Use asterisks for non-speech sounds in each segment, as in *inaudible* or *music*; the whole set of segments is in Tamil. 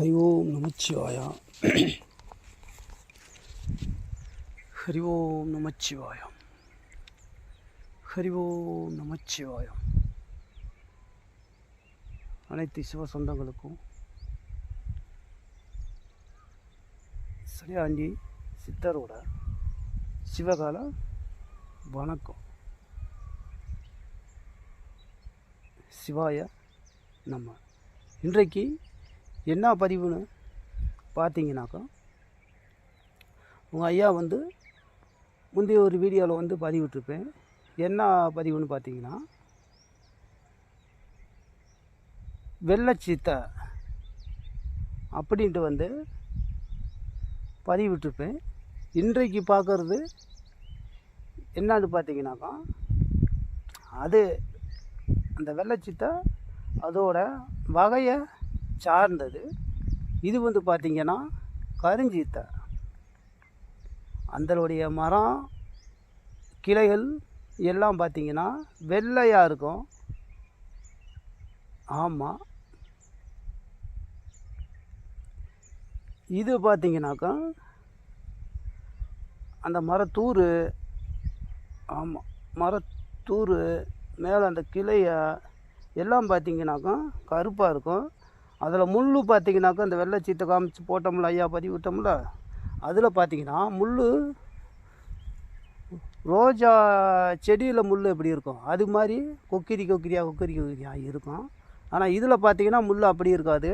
ஹரி ஓம் நமச்சிவாயா ஹரி ஓம் நமச்சிவாயம் ஹரி ஓம் நமச்சிவாயம் அனைத்து சிவ சொந்தங்களுக்கும் சரியாண்டி சித்தரோட சிவகால வணக்கம் சிவாய நம்ம இன்றைக்கு என்ன பதிவுன்னு பார்த்தீங்கன்னாக்கா உங்கள் ஐயா வந்து முந்தைய ஒரு வீடியோவில் வந்து பதிவிட்டிருப்பேன். என்ன பதிவுன்னு பார்த்தீங்கன்னா வெள்ளச்சீத்தை அப்படின்ட்டு வந்து பதிவிட்டிருப்பேன். இன்றைக்கு பார்க்குறது என்னன்னு பார்த்தீங்கன்னாக்கா அது அந்த வெள்ளச்சீத்தை அதோட வகையை சார்ந்தது. இது வந்து பார்த்திங்கன்னா கருஞ்சீத்தை. அதனுடைய மரம் கிளைகள் எல்லாம் பார்த்திங்கன்னா வெள்ளையாக இருக்கும். ஆமாம் இது பார்த்திங்கனாக்கா அந்த மரத்தூர் ஆமாம் மரத்தூர் மேலே அந்த கிளையை எல்லாம் பார்த்திங்கனாக்கா கருப்பாக இருக்கும். அதில் முள் பார்த்தீங்கன்னாக்கா இந்த வெள்ளை சீத்தை காமிச்சு போட்டோம்ல ஐயா பதிவு விட்டோம்ல அதில் பார்த்தீங்கன்னா முள் ரோஜா செடியில் முள் எப்படி இருக்கும்? அது மாதிரி கொக்கிரி கொக்கிரியாக கொக்கிரி கொக்கிரியாக இருக்கும். ஆனால் இதில் பார்த்தீங்கன்னா முள் அப்படி இருக்காது.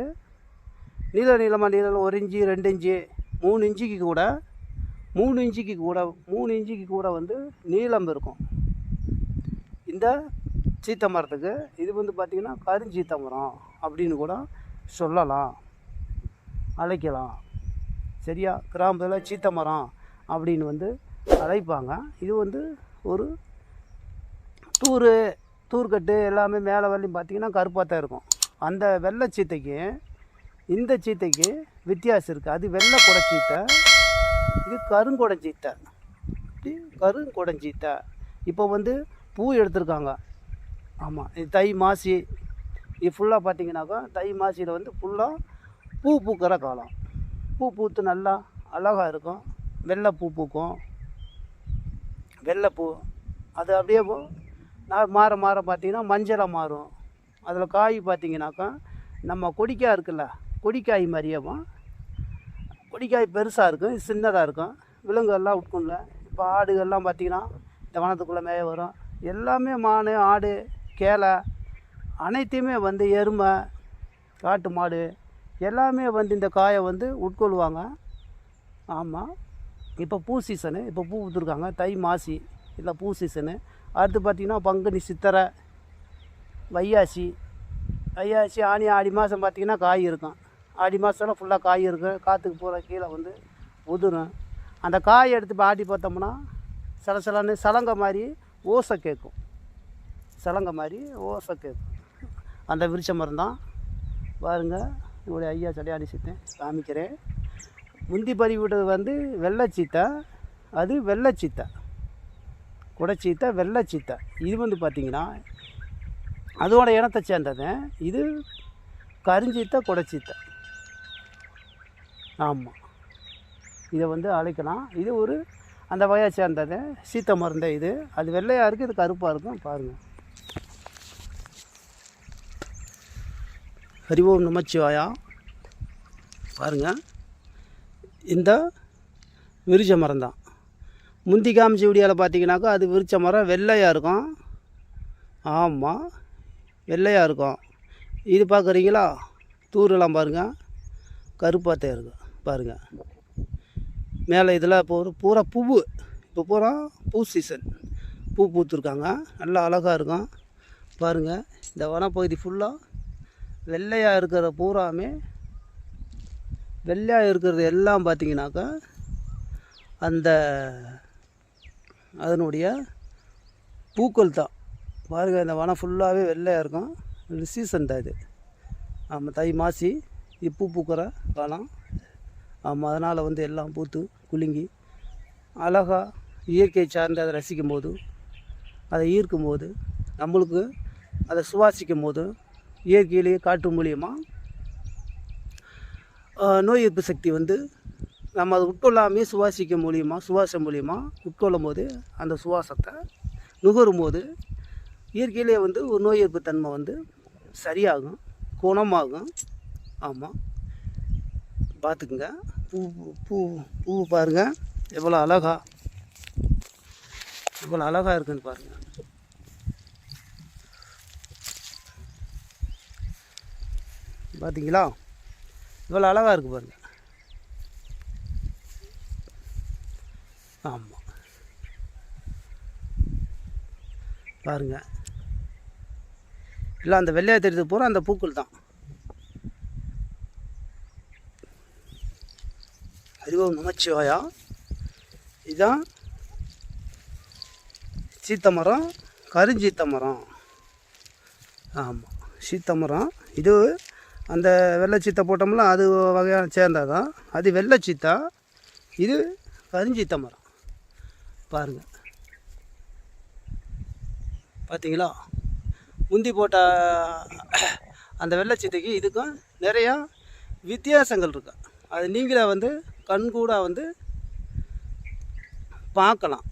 நீள நீளமாக நீளம் ஒரு இன்ச்சு ரெண்டு இன்ச்சு மூணு இன்ச்சுக்கு கூட மூணு இன்ச்சுக்கு கூட மூணு இன்ச்சுக்கு கூட வந்து நீளம் இருக்கும். இந்த சீத்த மரத்துக்கு இது வந்து பார்த்திங்கன்னா கருஞ்சீத்த மரம் அப்படின்னு கூட சொல்லலாம். அழைக்கலாம். சரியா? கிராமத்தில் சீத்த மரம் அப்படின்னு வந்து அழைப்பாங்க. இது வந்து ஒரு தூர் தூர்கட்டு எல்லாமே மேலே வரலையும் பார்த்தீங்கன்னா கருப்பாக தான் இருக்கும். அந்த வெள்ளை சீத்தைக்கு இந்த சீத்தைக்கு வித்தியாசம் இருக்குது அது வெள்ளை குடச்சீத்தை இது கருங்குடஞ்சீத்தை இப்படி கருங்குடஞ்சீத்தை இப்போ வந்து பூ எடுத்திருக்காங்க. ஆமாம் இது தை மாசி இது ஃபுல்லாக பார்த்தீங்கன்னாக்கா தை மாசியில் வந்து ஃபுல்லாக பூ பூக்கிற காலம். பூ பூத்து நல்லா அழகாக இருக்கும். வெள்ளை பூ பூக்கும். வெள்ளைப்பூ அது அப்படியே போ- நான் மாற மாற பார்த்தீங்கன்னா மஞ்சளாக மாறும். அதில் காய் பார்த்தீங்கன்னாக்கா நம்ம கொடிக்காய் இருக்குல்ல கொடிக்காய் மாதிரியேவும் கொடிக்காய் பெருசாக இருக்கும் சின்னதாக இருக்கும். விலங்குகள்லாம் உட்கொள்ள இப்போ ஆடுகள்லாம் பார்த்திங்கன்னா இந்த வனத்துக்குள்ளே மேய வரும். எல்லாமே மான் ஆடு கேளை அனைத்தையுமே வந்து எருமை காட்டு மாடு எல்லாமே வந்து இந்த காயை வந்து உட்கொள்வாங்க. ஆமாம் இப்போ பூ சீசனு இப்போ பூ ஊற்றுருக்காங்க தை மாசி இல்லை பூ சீசனு. அடுத்து பார்த்திங்கன்னா பங்குனி சித்தரை வையாசி வையாசி ஆனி ஆடி மாதம் பார்த்திங்கன்னா காய் இருக்கும். ஆடி மாதம்லாம் ஃபுல்லாக காய் இருக்கும் காற்றுக்கு போகிற கீழே வந்து உதிரும். அந்த காய் எடுத்து இப்போ ஆடி பார்த்தோம்னா சில சிலன்னு சலங்கை மாதிரி ஓசை கேட்கும் சலங்கை மாதிரி ஓசை கேட்கும் அந்த விருட்ச மரம் தான். பாருங்கள் என்னுடைய ஐயா சடையாடி சீத்தேன் காமிக்கிறேன். முந்தி பறி விட்டது வந்து வெள்ளைச்சீத்தை அது வெள்ளைச்சீத்தை. குடைச்சீத்தை வெள்ளைச்சீத்தை. இது வந்து பார்த்திங்கன்னா அதோட இனத்தை சேர்ந்தது. இது கருஞ்சீத்தை குடைச்சீத்தை. ஆமாம் இதை வந்து அழைக்கலாம். இது ஒரு அந்த வகையை சேர்ந்தது. சீத்த மருந்தை இது. அது வெள்ளையாக இருக்குது இது கருப்பாக இருக்கும். பாருங்கள் ஹரி நமச்சிவாயா பாருங்கள் இந்த விருச்ச மரம் தான் முந்தி காமிச்ச வீடியோவில் பார்த்தீங்கன்னாக்கா அது விருச்ச மரம் வெள்ளையாக இருக்கும் ஆமாம் வெள்ளையாக இருக்கும் இது பார்க்குறீங்களா தூரெல்லாம் பாருங்கள் கருப்பாத்தே இருக்கும் பாருங்கள் மேலே இதில் இப்போ ஒரு பூரா பூவு இப்போ பூரா பூ சீசன் பூ பூத்துருக்காங்க நல்லா அழகாக இருக்கும் பாருங்கள் இந்த வனப்பகுதி ஃபுல்லாக வெள்ளையாக இருக்கிற பூராமே வெள்ளையாக இருக்கிறது எல்லாம் பார்த்திங்கனாக்கா அந்த அதனுடைய பூக்கள் தான். பாருங்கள் இந்த வனம் ஃபுல்லாகவே வெள்ளையாக இருக்கும். சீசன் தான் இது. ஆமாம் தை மாசி இது பூ பூக்கிற காலம். ஆமாம் அதனால் வந்து எல்லாம் பூத்து குலுங்கி அழகாக இயற்கை சார்ந்து அதை ரசிக்கும் போது அதை ஈர்க்கும் போது நம்மளுக்கு அதை சுவாசிக்கும் போது இயற்கையிலேயே காற்று மூலியமாக நோய் எதிர்ப்பு சக்தி வந்து நம்ம அதை உட்கொள்ளாமே சுவாசிக்க மூலியமாக சுவாசம் மூலியமாக உட்கொள்ளும் போது அந்த சுவாசத்தை நுகரும் போது இயற்கையிலே வந்து ஒரு நோய் எதிர்ப்பு தன்மை வந்து சரியாகும் குணமாகும். ஆமாம் பார்த்துக்குங்க. பூ பூ பூ பாருங்கள் எவ்வளோ அழகா எவ்வளோ அழகாக இருக்குன்னு பாருங்கள் பார்த்தீங்களா இவ்வளோ அழகாக இருக்குது பாருங்கள் ஆமாம் பாருங்கள் இல்லை அந்த வெள்ளையா தெரியுது பூரா அந்த பூக்கள் தான். அறிவோம் நமச்சிவாயா? இதுதான் சீத்த மரம் கருஞ்சீத்த மரம். ஆமாம் சீத்த மரம். இது அந்த வெள்ளை சீத்தை போட்டோம்ல அது வகையான சேர்ந்தால் தான் அது வெள்ளை சீத்தா இது கருஞ்சீத்த மரம். பாருங்கள் பார்த்தீங்களா முந்தி போட்ட அந்த வெள்ளை சீத்தைக்கு இதுக்கும் நிறையா வித்தியாசங்கள் இருக்கு. அது நீங்களே வந்து கண்கூட வந்து பார்க்கலாம்.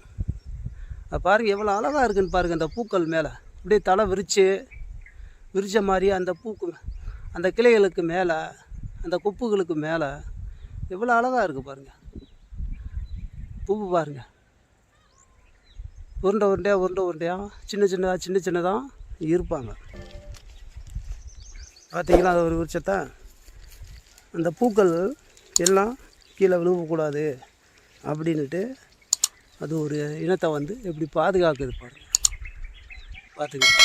அது பாருங்கள் எவ்வளோ அழகாக இருக்குன்னு பாருங்கள் அந்த பூக்கள் மேலே. அப்படியே தலை விரித்து விரிச்ச மாதிரி அந்த பூக்கு அந்த கிளைகளுக்கு மேலே அந்த கொப்புகளுக்கு மேலே எவ்வளோ அழகாக இருக்குது பாருங்கள் பூவு பாருங்கள் உருண்டை உருண்டையாக உருண்டை உருண்டையாக சின்ன சின்னதாக சின்ன சின்னதாக இருப்பாங்க. பார்த்தீங்களா அது ஒரு உச்சத்தை அந்த பூக்கள் எல்லாம் கீழே விழுவக்கூடாது அப்படின்ட்டு அது ஒரு இனத்தை வந்து எப்படி பாதுகாக்குது பாருங்கள் பார்த்துக்கலாம்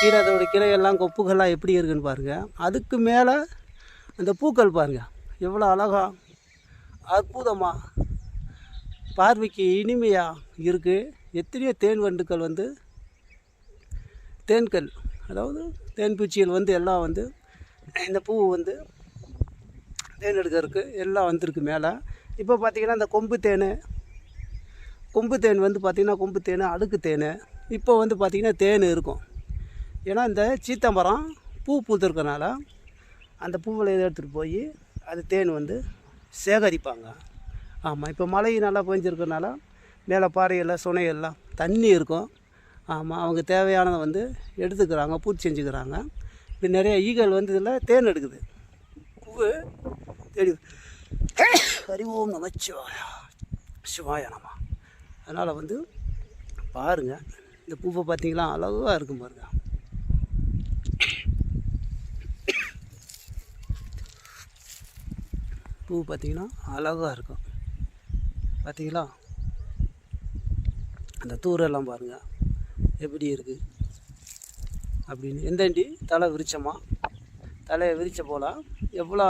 கீழே அதோட கிளையெல்லாம் கொப்புகள்லாம் எப்படி இருக்குன்னு பாருங்கள் அதுக்கு மேலே அந்த பூக்கள் பாருங்கள் எவ்வளோ அழகா அற்புதமாக பார்வைக்கு இனிமையாக இருக்குது எத்தனையோ தேன் வண்டுக்கள் வந்து தேன்கள் அதாவது தேன் பூச்சிகள் வந்து எல்லாம் வந்து இந்த பூ வந்து தேன் எடுக்கிறதுக்கு எல்லாம் வந்திருக்கு மேலே. இப்போ பார்த்திங்கன்னா இந்த கொம்பு தேன் கொம்பு தேன் வந்து பார்த்திங்கன்னா கொம்பு தேன் அடுக்கு தேன். இப்போ வந்து பார்த்திங்கன்னா தேன் இருக்கும். ஏன்னா இந்த சீத்தம்பரம் பூ பூத்துருக்கனால அந்த பூவில் இதை எடுத்துகிட்டு போய் அது தேன் வந்து சேகரிப்பாங்க. ஆமாம் இப்போ மழை நல்லா பெஞ்சிருக்கனால மேலே பாறையெல்லாம் சுனையெல்லாம் தண்ணி இருக்கும். ஆமாம் அவங்க தேவையானதை வந்து எடுத்துக்கிறாங்க பூச்சி செஞ்சுக்கிறாங்க. இப்போ நிறைய ஈகல் வந்து இதில் தேன் எடுக்குது. பூவு தேடி அறிவோம் ஓம் நமச்சிவாயா சிவாய நம்ம அதனால் வந்து பாருங்கள் இந்த பூவை பார்த்தீங்களா அழகாக இருக்கும் பாருங்கள் பூ பார்த்தீங்கன்னா அழகாக இருக்கும். பார்த்திங்களா? அந்த தூரெல்லாம் பாருங்கள் எப்படி இருக்குது அப்படின்னு. எந்தண்டி தலை விரிச்சமா? தலையை விரித்த போல். எவ்வளோ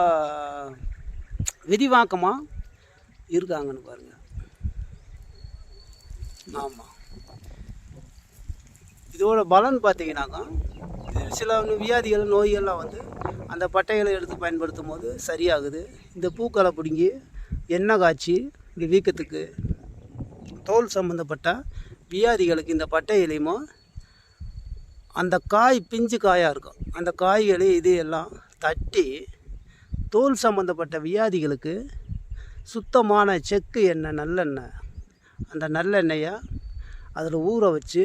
விரிவாக்கமாக இருக்காங்கன்னு பாருங்கள் ஆமாம் இதோட பலன் பார்த்தீங்கன்னாக்கா சில வியாதிகள் நோய்கள்லாம் வந்து அந்த பட்டைகளை எடுத்து பயன்படுத்தும் போது சரியாகுது. இந்த பூக்களை பிடுங்கி எண்ணெய் காய்ச்சி இந்த வீக்கத்துக்கு தோல் சம்மந்தப்பட்ட வியாதிகளுக்கு இந்த பட்டை இலையுமோ அந்த காய் பிஞ்சு காயாக இருக்கும். அந்த காய்களை இது எல்லாம் தட்டி தோல் சம்மந்தப்பட்ட வியாதிகளுக்கு சுத்தமான செக்கு எண்ணெய் நல்லெண்ணெய் அந்த நல்லெண்ணெயை அதில் ஊற வச்சு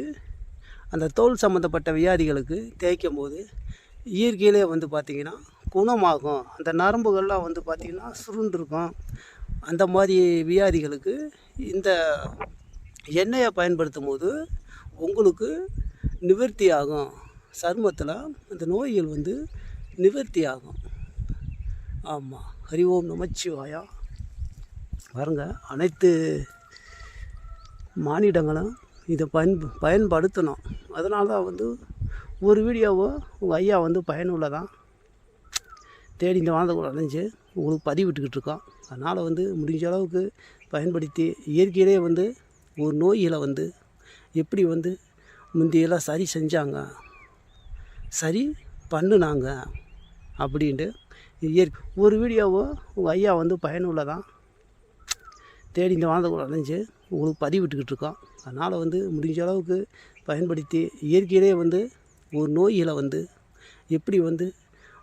அந்த தோல் சம்மந்தப்பட்ட வியாதிகளுக்கு தேய்க்கும் போது இயற்கையிலே வந்து பார்த்திங்கன்னா குணமாகும். அந்த நரம்புகள்லாம் வந்து பார்த்திங்கன்னா சுருண்டிருக்கும். அந்த மாதிரி வியாதிகளுக்கு இந்த எண்ணெயை பயன்படுத்தும் போது உங்களுக்கு நிவர்த்தி ஆகும். சருமத்தில் அந்த நோய்கள் வந்து நிவர்த்தி ஆகும். ஆமாம் ஹரி ஓம் நமச்சிவாயா. பாருங்க. அனைத்து மானிடங்களும் இதை பயன் பயன்படுத்தணும். அதனால தான் வந்து ஒரு வீடியோவோ உங்கள் ஐயா வந்து பயனுள்ளதான். தேடி இந்த வாழ்ந்த அடைஞ்சு உங்களுக்கு பதிவிட்டுக்கிட்டு இருக்கோம். அதனால் வந்து முடிஞ்ச அளவுக்கு பயன்படுத்தி இயற்கையிலே வந்து ஒரு நோய்களை வந்து எப்படி வந்து முந்தியெல்லாம் சரி செஞ்சாங்க சரி பண்ணுனாங்க அப்படின்ட்டு இயற்கை ஒரு வீடியோவோ உங்கள் ஐயா வந்து பயனுள்ளதான். தேடி இந்த வாழ்ந்த அடைஞ்சு உங்களுக்கு பதிவிட்டுக்கிட்டு இருக்கோம். அதனால் வந்து முடிஞ்ச அளவுக்கு பயன்படுத்தி இயற்கையிலே வந்து ஒரு நோயில் வந்து எப்படி வந்து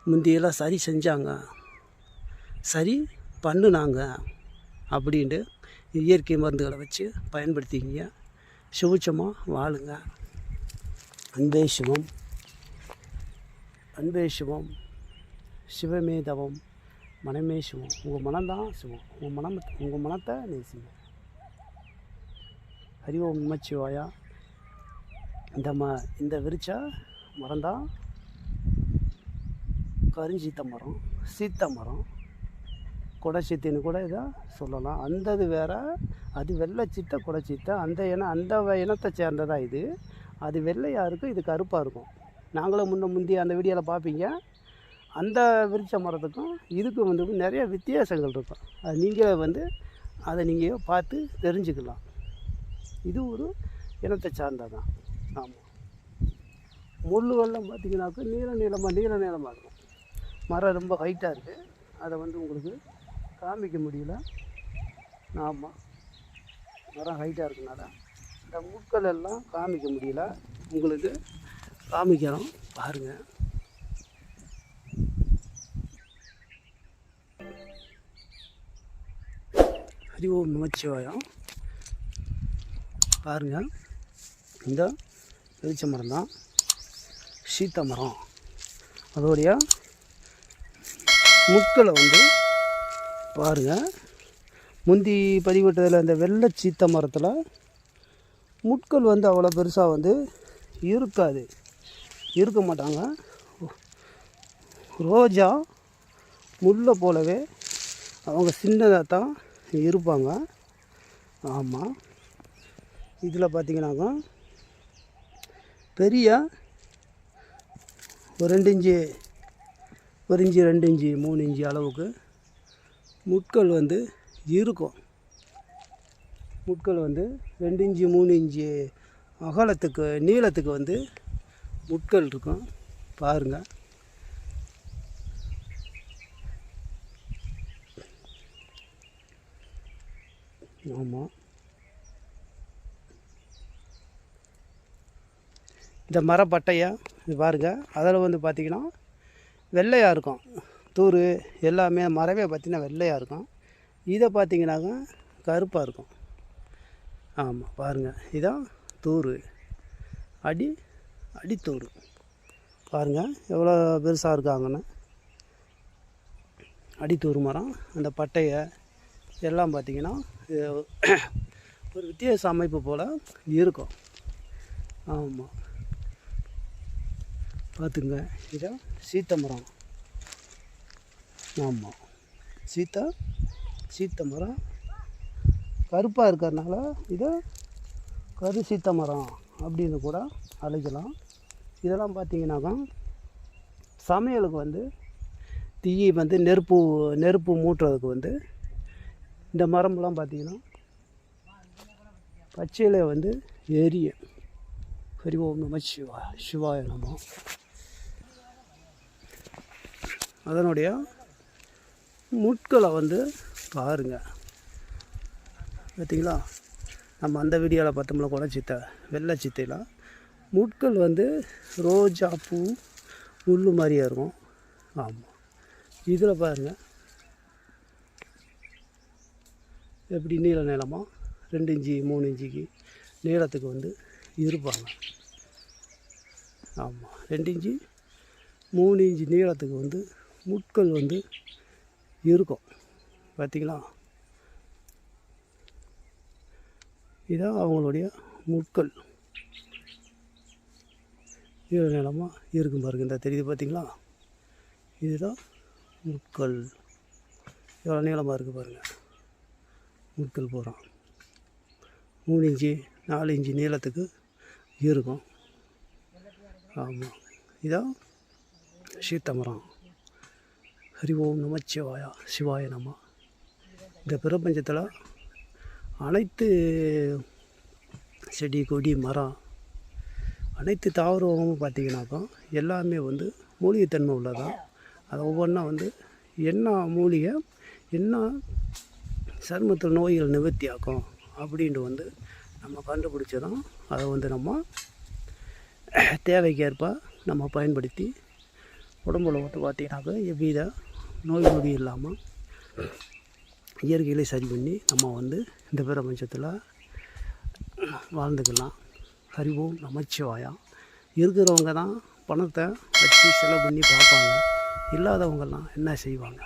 முந்தியெல்லாம் சரி செஞ்சாங்க? சரி பண்ணுனாங்க அப்படின்ட்டு இயற்கை மருந்துகளை வச்சு பயன்படுத்திக்கிங்க. சுபிச்சமாக வாழுங்க. அன்பே சிவம். அன்பே சிவம். சிவமே தவம். மனமே சிவம். உங்கள் மனம்தான் சிவம். உங்கள் மனம் உங்கள் மனத்தை நேசிங்க ஹரி ஓம் நமச்சிவாயா. இந்த ம இந்த விரிச்சா மரம் தான் கருஞ்சீத்த மரம் சீத்த மரம் குடச்சீத்தின்னு கூட இதை சொல்லலாம். அந்த இது வேற அது வெள்ளைச்சீத்த குடச்சீத்த அந்த இனம் அந்த வ- இனத்தை சேர்ந்ததாக இது. அது வெள்ளையாக இருக்கும் இது கருப்பாக இருக்கும். நாங்களும் முன்ன முந்தி அந்த வீடியோவில் பார்ப்பீங்க அந்த விரிச்ச மரத்துக்கும் இதுக்கும் வந்து நிறைய வித்தியாசங்கள் இருக்கும். அது நீங்களே வந்து அதை நீங்கள் பார்த்து தெரிஞ்சுக்கலாம். இது ஒரு இனத்தை சார்ந்ததான் ஆமாம் முள்ளுகள்லாம் பார்த்தீங்கன்னாக்கா நீள நீளமாக நீள நீளமாக இருக்கும். மரம் ரொம்ப ஹைட்டாக இருக்குது அதை வந்து உங்களுக்கு காமிக்க முடியல. ஆமாம் மரம் ஹைட்டாக இருக்கனால இந்த முட்கள் எல்லாம் காமிக்க முடியல. உங்களுக்கு காமிக்கிறோம். பாருங்கள் ஹரி ஓம் நமச்சிவாயம் பாருங்கள் இந்த வெளிச்ச மரம் தான். சீத்த மரம். அதோடைய முக்களை வந்து பாருங்கள் முந்தி பதிவிட்டதில் அந்த வெள்ளை சீத்த மரத்தில் முட்கள் வந்து அவ்வளோ பெருசாக வந்து இருக்காது. இருக்க மாட்டாங்க. ரோஜா முல்லை போலவே அவங்க சின்னதாக தான் இருப்பாங்க. ஆமாம் இதில் பார்த்தீங்கன்னாக்கா பெரிய ஒரு ரெண்டு இன்ச்சு ஒரு இன்ச்சு ரெண்டு இன்ச்சு மூணு இன்ச்சு அளவுக்கு முட்கள் வந்து இருக்கும். முட்கள் வந்து ரெண்டு இன்ச்சு மூணு இன்ச்சு அகலத்துக்கு நீளத்துக்கு வந்து முட்கள் இருக்கும். பாருங்கள் ஆமாம் இந்த மரப்பட்டையை? இது பாருங்கள் அதில் வந்து பார்த்திங்கன்னா வெள்ளையாக இருக்கும். தூர் எல்லாமே மரவே பார்த்திங்கன்னா வெள்ளையாக இருக்கும். இதை பார்த்திங்கனாக்க கருப்பாக இருக்கும். ஆமாம் பாருங்கள் இதான் தூர் அடி அடித்தூர் பாருங்கள் எவ்வளோ பெருசாக இருக்காங்கன்னு. அடித்தூர் மரம் அந்த பட்டையை எல்லாம் பார்த்திங்கன்னா ஒரு வித்தியாச அமைப்பு போல் இருக்கும். ஆமாம் பார்த்துங்க இதான் சீத்த மரம் ஆமாம் சீத்தா சீத்த மரம் கருப்பாக இருக்கிறதுனால இதை கரு சீத்த மரம் அப்படின்னு கூட அழைக்கலாம். இதெல்லாம் பார்த்தீங்கன்னாக்கா சமையலுக்கு வந்து தீ வந்து நெருப்பு நெருப்பு மூட்டுறதுக்கு வந்து இந்த மரம்லாம் பார்த்தீங்கன்னா பச்சையில் வந்து எரியும் ஹரி ஓம் நம சிவா சிவாய நம. அதனுடைய முட்களை வந்து பாருங்கள் பார்த்தீங்களா நம்ம அந்த வீடியோவில் பார்த்தோம்ல கூட சித்தை வெள்ளை சித்தையில். முட்கள் வந்து ரோஜா பூ முள் மாதிரியே இருக்கும். ஆமாம் இதில் பாருங்கள் எப்படி நீள நீளமாக ரெண்டு இஞ்சி மூணு இஞ்சிக்கு நீளத்துக்கு வந்து இருப்பாங்க. ஆமாம் ரெண்டு இஞ்சி மூணு இஞ்சி நீளத்துக்கு வந்து முட்கள் வந்து இருக்கும். பார்த்திங்களா இதான் அவங்களுடைய முட்கள். நீள நிலமாக இருக்கும் பாருங்க. இந்த தெரியுது பார்த்திங்களா இதுதான் முட்கள். எவ்வளோ நீளமாக இருக்குது பாருங்கள் முட்கள் போகிறோம் மூணு இன்ச்சு நாலு இன்ச்சு நீளத்துக்கு இருக்கும். ஆமாம் இதான் சீத்தமரம். ஹரி ஓம் நமச்சிவாயா சிவாய நம இந்த பிரபஞ்சத்தில் அனைத்து செடி கொடி மரம் அனைத்து தாவரமும் பார்த்திங்கனாக்கா எல்லாமே வந்து மூலிகைத்தன்மை உள்ளதான் அது ஒவ்வொன்றா வந்து என்ன மூலிகை என்ன சருமத்தில் நோய்கள் நிவர்த்தி ஆக்கும் அப்படின்ட்டு வந்து நம்ம கண்டுபிடிச்சதும் அதை வந்து நம்ம தேவைக்கேற்ப நம்ம பயன்படுத்தி உடம்புல வந்து பார்த்திங்கனாக்கா எவ்வித நோய் நொடி இல்லாமல் இயற்கையிலே சரி பண்ணி நம்ம வந்து இந்த பிரபஞ்சத்தில் வாழ்ந்துக்கலாம். ஹரிவோம் நமச்சிவாயா. இருக்கிறவங்க தான் பணத்தை வச்சு செலவு பண்ணி பார்ப்பாங்க. இல்லாதவங்கெல்லாம் என்ன செய்வாங்க?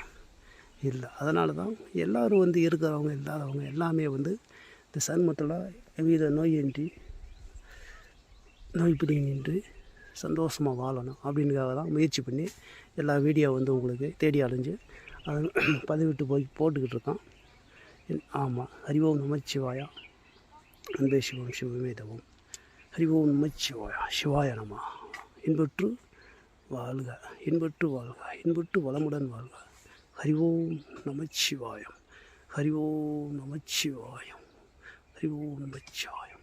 இல்லை. அதனால தான் எல்லோரும் வந்து இருக்கிறவங்க இல்லாதவங்க எல்லாமே வந்து இந்த சன்மத்தில் எவ்வித நோயின்றி நோய் பிடிங்கின்றி சந்தோஷமாக வாழணும் அப்படின்னுக்காக தான் முயற்சி பண்ணி எல்லா வீடியோ வந்து உங்களுக்கு தேடி அலைஞ்சு அதை *clears throat* பதிவிட்டு போய் போட்டுக்கிட்டு இருக்கான். ஆமாம் ஹரிவோம் நமச்சிவாயா அன்பே சிவம் சிவமே தவம் ஹரிவோம் நமச்சிவாயா சிவாய. நம. இன்பற்று வாழ்க. இன்பற்று வாழ்க. இன்பற்று வளமுடன் வாழ்க. ஹரிவோம் நமச்சிவாயம் ஹரிவோம் நமச்சிவாயம் ஹரிவோம் நமச்சிவாயம்